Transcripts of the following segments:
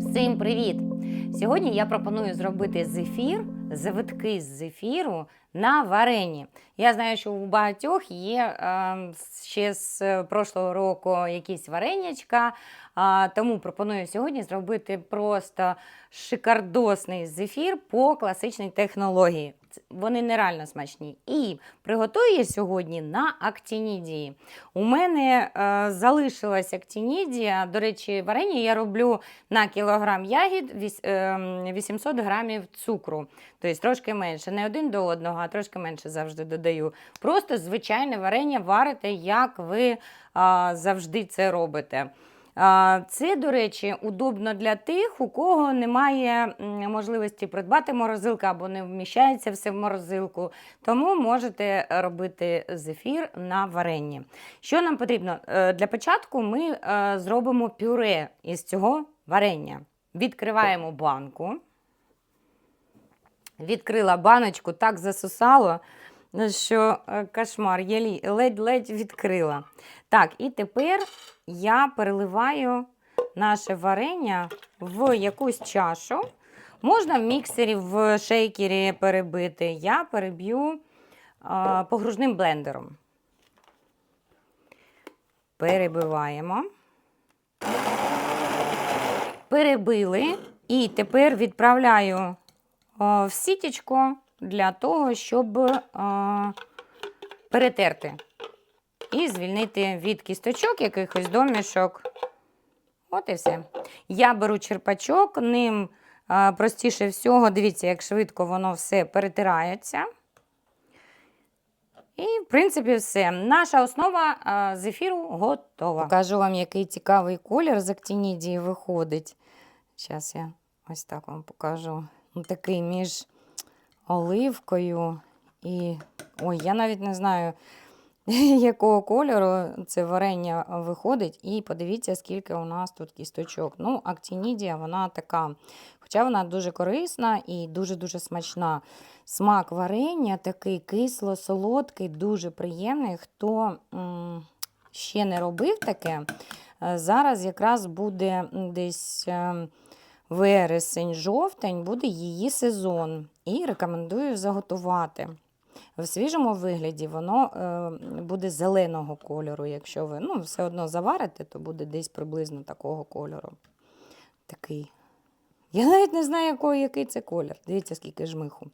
Всім привіт! Сьогодні я пропоную зробити зефір, завитки з зефіру на варені. Я знаю, що у багатьох є е, ще з прошлого року якісь варенячка, е, тому пропоную сьогодні зробити просто шикардосний зефір по класичній технології. Вони нереально смачні. І приготую я сьогодні на актінідії. У мене е, залишилась актінідія. До речі, варення я роблю на кілограм ягід ем, 800 грамів цукру. Тобто трошки менше. Не один до одного, а трошки менше завжди додаю. Просто звичайне варення варите, як ви а, завжди це робите. Це, до речі, удобно для тих, у кого немає можливості придбати морозилку або не вміщається все в морозилку. Тому можете робити зефір на варенні. Що нам потрібно? Е, Для початку ми е, зробимо пюре із цього варення. Відкриваємо банку. Відкрила баночку, так засосало, що е, кошмар, я ледь-ледь відкрила. Так, і тепер я переливаю наше варення в якусь чашу. Можна в міксері, в шейкері перебити. Я переб'ю погружним блендером. Перебиваємо. Перебили. І тепер відправляю в сітечко для того, щоб а, перетерти і звільнити від кісточок якихось домішок. От і все. Я беру черпачок, ним а, простіше всього, дивіться, як швидко воно все перетирається. І, в принципі, все. Наша основа а, зефіру готова. Покажу вам, який цікавий колір з актінідії виходить. Зараз я ось так вам покажу. Такий між оливкою і. Ой, я навіть не знаю, якого кольору це варення виходить. І подивіться, скільки у нас тут кісточок. Ну, актінідія, вона така. Хоча вона дуже корисна і дуже-дуже смачна. Смак варення такий кисло-солодкий, дуже приємний. Хто м, ще не робив таке, е, зараз якраз буде десь. е, Вересень, жовтень буде її сезон і рекомендую заготувати. В свіжому вигляді воно е, буде зеленого кольору. Якщо ви ну, все одно заварите, то буде десь приблизно такого кольору. Такий. Я навіть не знаю, який, який це колір. Дивіться, скільки жмиху.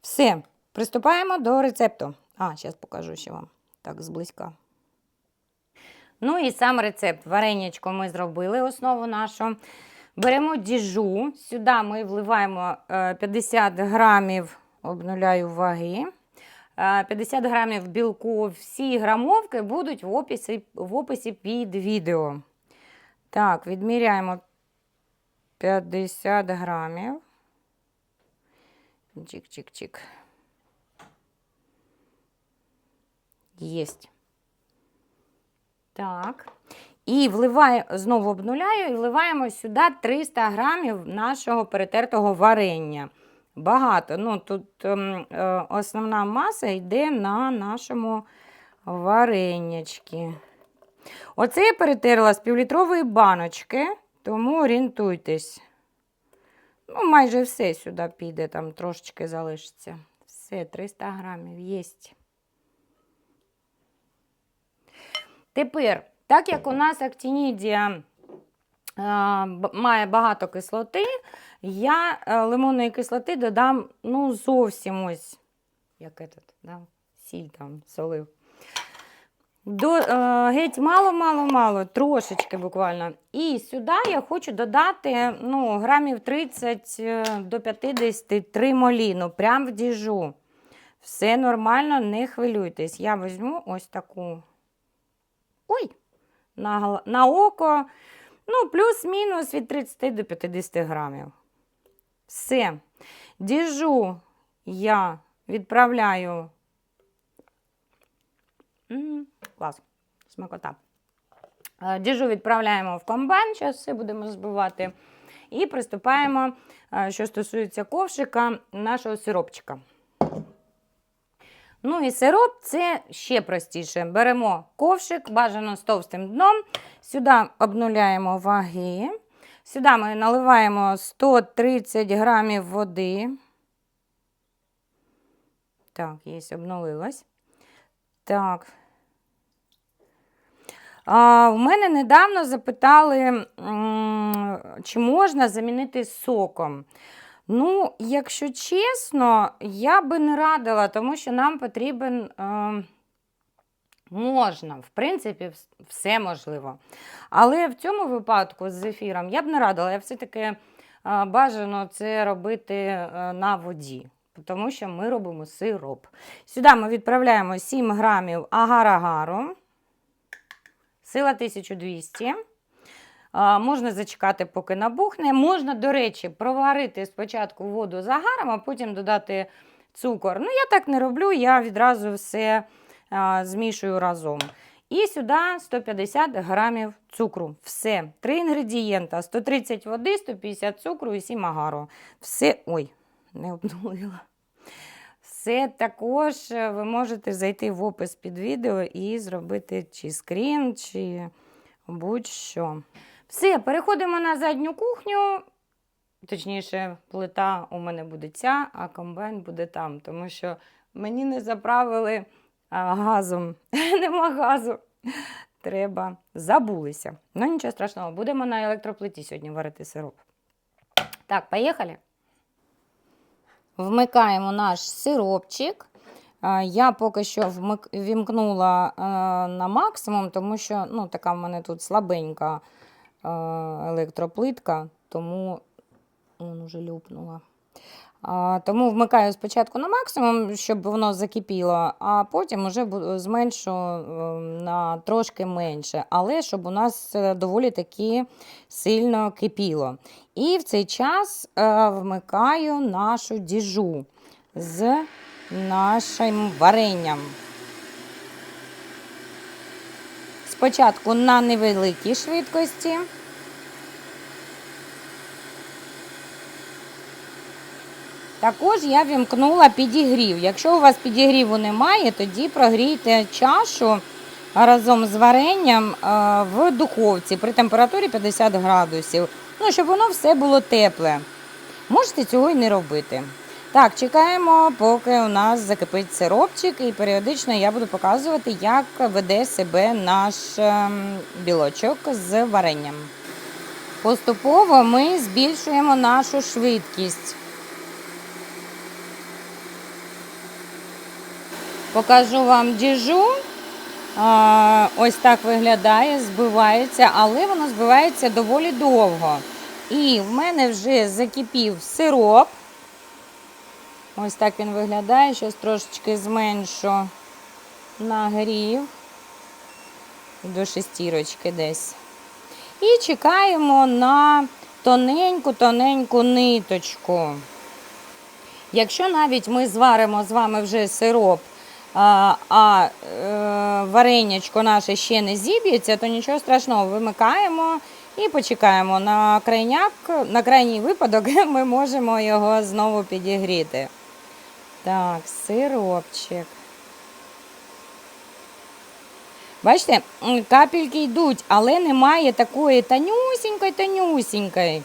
Все, приступаємо до рецепту. А, зараз покажу ще вам так зблизька. Ну і сам рецепт. Варенячко ми зробили основу нашу. Беремо діжу. Сюди ми вливаємо е, 50 грамів, обнуляю ваги. Е, 50 грамів білку. Всі грамовки будуть в описі, в описі під відео. Так, відміряємо 50 грамів. Чик-чик-чик. Єсть. Так. І вливаю, знову обнуляю і вливаємо сюди 300 грамів нашого перетертого варення. Багато. Ну, Тут ем, е, основна маса йде на нашому варенячки. Оце я перетерла з півлітрової баночки, тому орієнтуйтесь. Ну, майже все сюди піде, там трошечки залишиться. Все, 300 грамів єсть. Тепер, так як у нас актінідія е, має багато кислоти, я е, лимонної кислоти додам ну, зовсім ось, як этот, да? сіль там солив. До, е, геть мало-мало-мало, трошечки буквально. І сюди я хочу додати ну, грамів 30 е, до 50 тримоліну, прямо в діжу. Все нормально, не хвилюйтесь. Я візьму ось таку. Ой, на, на око. Ну, плюс-мінус від 30 до 50 грамів. Все. Діжу я відправляю. М, Клас, смакота. Е, Діжу відправляємо в комбайн, зараз все будемо збивати. І приступаємо, е, що стосується ковшика, нашого сиропчика. Ну і сироп це ще простіше. Беремо ковшик, бажано з товстим дном. Сюди обнуляємо ваги. Сюди ми наливаємо 130 грамів води. Так, є, обнулилась. Так. А, в мене недавно запитали, чи можна замінити соком. Ну, якщо чесно, я би не радила, тому що нам потрібен. Е, можна, в принципі, все можливо. Але в цьому випадку з зефіром я б не радила. Я все-таки е, бажано це робити е, на воді, тому що ми робимо сироп. Сюди ми відправляємо 7 грамів агар-агару, сила 1200. Можна зачекати, поки набухне. Можна, до речі, проварити спочатку воду з агаром, а потім додати цукор. Ну, я так не роблю, я відразу все змішую разом. І сюди 150 грамів цукру. Все. Три інгредієнта: 130 води, 150 цукру і 7 агару. Все. Ой, не обнулила. Все також е, ви можете зайти в опис під відео і зробити чи скрін, чи будь-що. Все, переходимо на задню кухню. Точніше, плита у мене буде ця, а комбайн буде там, тому що мені не заправили газом. Нема газу. Треба. Забулися. Ну, нічого страшного, будемо на електроплиті сьогодні варити сироп. Так, поїхали. Вмикаємо наш сиропчик. Я поки що вмик... е, на максимум, тому що ну, така в мене тут слабенька електроплитка, тому он уже люпнула. Тому вмикаю спочатку на максимум, щоб воно закипіло, а потім вже зменшу е, на трошки менше, але щоб у нас е, доволі таки сильно кипіло. І в цей час е, вмикаю нашу діжу з нашим варенням. Спочатку на невеликій швидкості. Також я вімкнула підігрів. Якщо у вас підігріву немає, тоді прогрійте чашу разом з варенням в духовці при температурі 50 градусів. Ну, щоб воно все було тепле. Можете цього і не робити. Так, чекаємо, поки у нас закипить сиропчик, і періодично я буду показувати, як веде себе наш ем, білочок з варенням. Поступово ми збільшуємо нашу швидкість. Покажу вам діжу. Ось так виглядає, збивається, але воно збивається доволі довго. І в мене вже закипів сироп. Ось так він виглядає. Зараз трошечки зменшу нагрів до шестірочки десь. І чекаємо на тоненьку-тоненьку ниточку. Якщо навіть ми зваримо з вами вже сироп, а, а е, наше ще не зіб'ється, то нічого страшного, вимикаємо і почекаємо. На, крайняк, на крайній випадок ми можемо його знову підігріти. Так, сиропчик. Бачите, капельки йдуть, але немає такої танюсінької, танюсінької.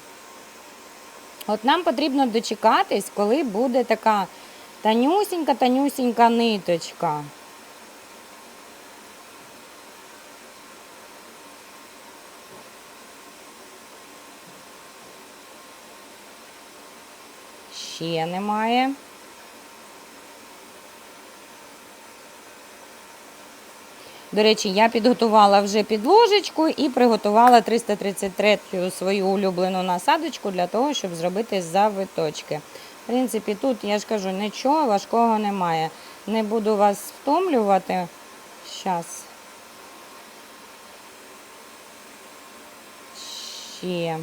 От нам потрібно дочекатись, коли буде така танюсінька, танюсінька ниточка. Ще немає. До речі, я підготувала вже підложечку і приготувала 333 свою улюблену насадочку для того, щоб зробити завиточки. В принципі, тут я ж кажу, нічого важкого немає. Не буду вас втомлювати. Щас. Ще.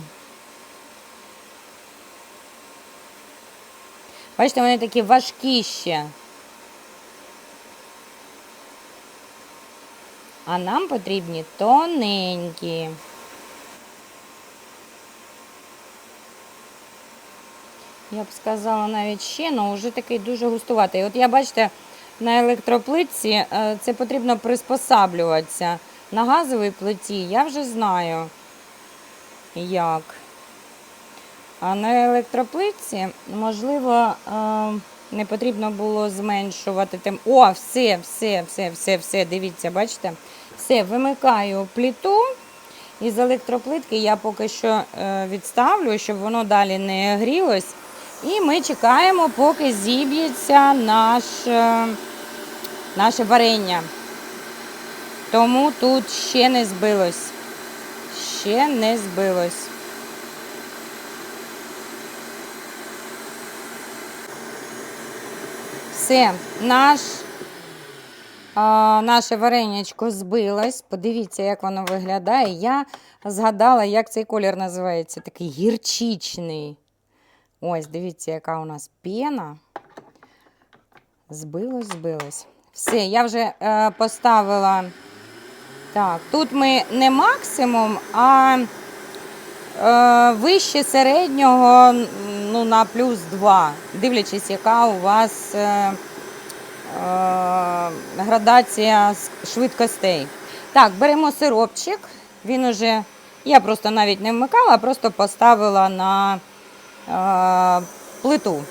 Бачите, вони такі важкі ще. А нам потрібні тоненькі. Я б сказала навіть ще, але вже такий дуже густуватий. От я бачите, на електроплитці е, це потрібно приспосаблюватися. На газовій плиті я вже знаю, як. А на електроплитці, можливо, е, не потрібно було зменшувати тем. О, все, все, все, все, все. Дивіться, бачите? Все, вимикаю плиту. Із електроплитки я поки що е, відставлю, щоб воно далі не грілось. І ми чекаємо, поки зіб'ється наш, наше варення. Тому тут ще не збилось. Ще не збилось. Все, наш, а, наше варенячко збилось. Подивіться, як воно виглядає. Я згадала, як цей колір називається. Такий гірчичний. Ось, дивіться, яка у нас пена. Збилось, збилось. Все, я вже е, поставила. Так, тут ми не максимум, а е, вище середнього ну, на плюс 2, дивлячись, яка у вас е, е, градація швидкостей. Так, беремо сиропчик. Він уже, я просто навіть не вмикала, а просто поставила на плиту.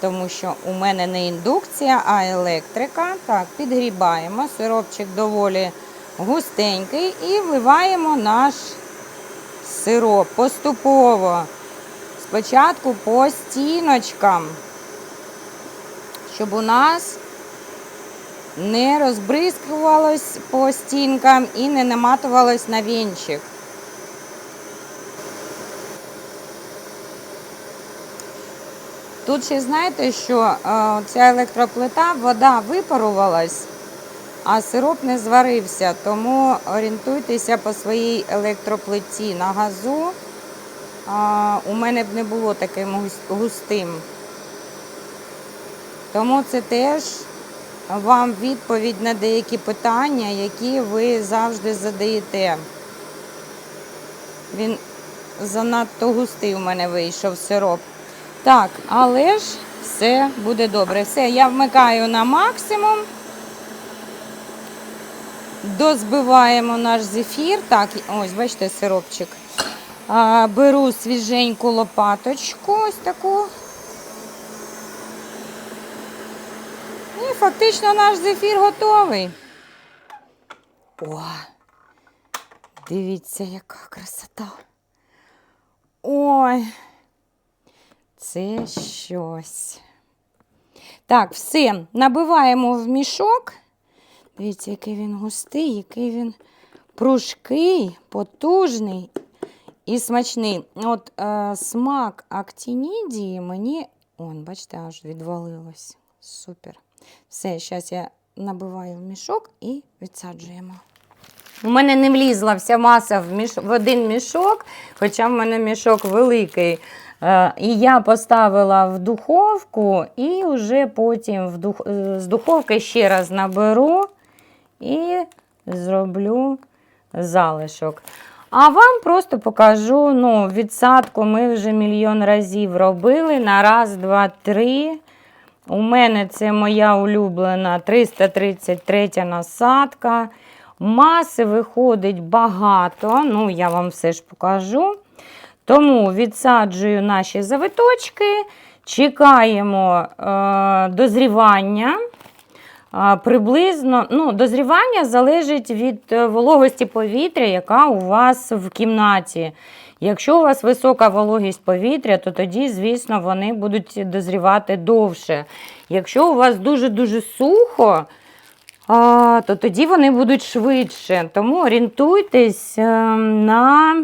Тому що у мене не індукція, а електрика. Так, підгрібаємо. Сиропчик доволі густенький і вливаємо наш сироп поступово. Спочатку по стіночкам, щоб у нас не розбризкувалось по стінкам і не наматувалось на вінчик. Тут ще знаєте, що е, ця електроплита, вода випарувалась, а сироп не зварився. Тому орієнтуйтеся по своїй електроплиті на газу. У мене б не було таким густим. Тому це теж вам відповідь на деякі питання, які ви завжди задаєте. Він занадто густий у мене вийшов сироп. Так, але ж все буде добре. Все, я вмикаю на максимум. Дозбиваємо наш зефір. Так, ось, бачите, сиропчик. А, беру свіженьку лопаточку, ось таку. І фактично наш зефір готовий. О, дивіться, яка красота. Ой. Це щось. Так, все, набиваємо в мішок. Дивіться, який він густий, який він пружкий, потужний і смачний. От е, смак актінідії мені, он, бачите, аж відвалилось. Супер. Все, зараз я набиваю в мішок і відсаджуємо. У мене не влізла вся маса в, міш... в один мішок, хоча в мене мішок великий. Е, І я поставила в духовку і вже потім в дух... е, з духовки ще раз наберу і зроблю залишок. А вам просто покажу ну, відсадку. Ми вже мільйон разів робили на раз, два, три. У мене це моя улюблена 333 насадка. Маси виходить багато. Ну, я вам все ж покажу. Тому відсаджую наші завиточки, чекаємо е, дозрівання. Приблизно ну, дозрівання залежить від е, вологості повітря, яка у вас в кімнаті. Якщо у вас висока вологість повітря, то тоді, звісно, вони будуть дозрівати довше. Якщо у вас дуже-дуже сухо, то тоді вони будуть швидше. Тому орієнтуйтесь е, на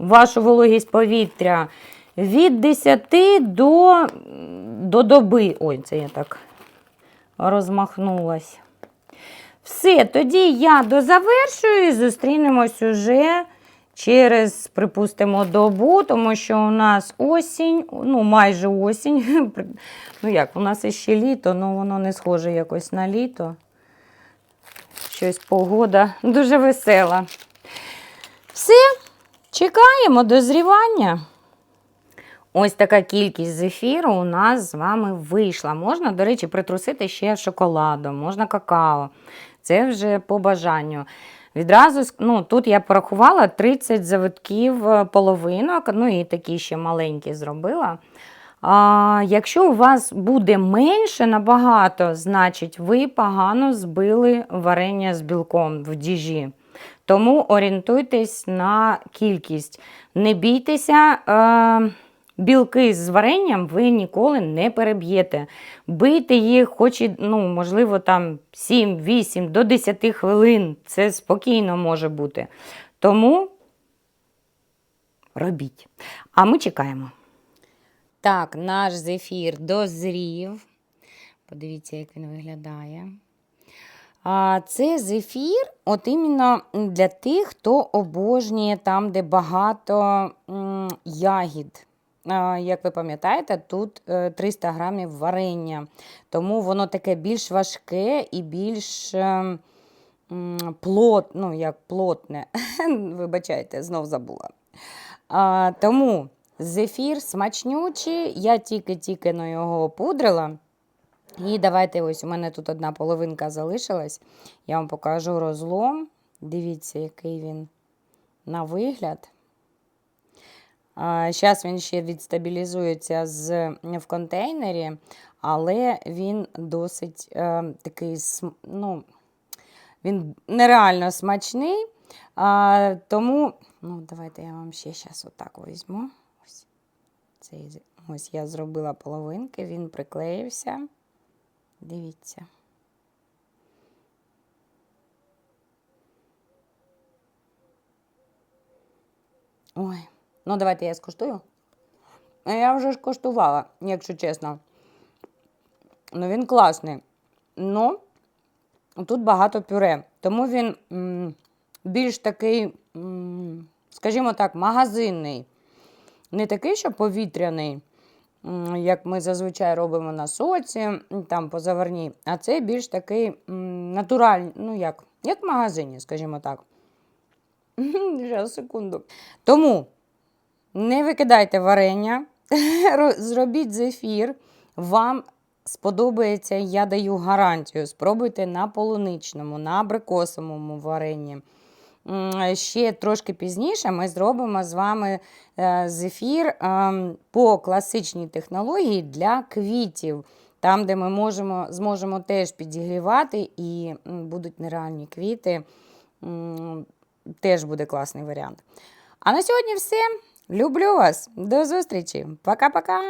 вашу вологість повітря від 10 до, до доби. Ой, це я так розмахнулась. Все, тоді я дозавершую і зустрінемось уже через, припустимо, добу, тому що у нас осінь, ну майже осінь. Ну як, у нас іще літо, але воно не схоже якось на літо. Щось погода дуже весела. Все, чекаємо дозрівання. Ось така кількість зефіру у нас з вами вийшла. Можна, до речі, притрусити ще шоколадом, можна какао. Це вже по бажанню. Відразу ну, тут я порахувала 30 завитків е, половинок, ну і такі ще маленькі зробила. А, якщо у вас буде менше набагато, значить ви погано збили варення з білком в діжі. Тому орієнтуйтесь на кількість. Не бійтеся, е, білки з варенням ви ніколи не переб'єте. Бийте їх, хоч і, ну, можливо, там 7-8 до 10 хвилин. Це спокійно може бути. Тому робіть. А ми чекаємо. Так, наш зефір дозрів. Подивіться, як він виглядає. А це зефір, от іменно для тих, хто обожнює там, де багато ягід. Як ви пам'ятаєте, тут е, 300 грамів варення, тому воно таке більш важке і більш е, плот, ну, як плотне. Вибачайте, знов забула. А, тому зефір смачнючий, я тільки-тільки на його опудрила. І давайте ось у мене тут одна половинка залишилась. Я вам покажу розлом. Дивіться, який він на вигляд. Зараз він ще відстабілізується з, в контейнері, але він досить е, такий, ну, він нереально смачний. А, тому, ну, давайте я вам ще зараз отак візьму. Ось, цей, ось я зробила половинки, він приклеївся. Дивіться. Ой, ну давайте я скуштую. Я вже ж коштувала, якщо чесно. Ну, він класний. Ну, тут багато пюре. Тому він м, більш такий, м, скажімо так, магазинний. Не такий, що повітряний, як ми зазвичай робимо на соці, там по заварній, а це більш такий натуральний, ну як, як в магазині, скажімо так. Зараз, секунду. Тому не викидайте варення, зробіть зефір. Вам сподобається, я даю гарантію. Спробуйте на полуничному, на абрикосовому варенні. М, Ще трошки пізніше ми зробимо з вами е, зефір ем, по класичній технології для квітів. Там, де ми можемо, зможемо теж підігрівати і будуть нереальні квіти. Теж буде класний варіант. А на сьогодні все. Люблю вас. До зустрічі. Пока-пока.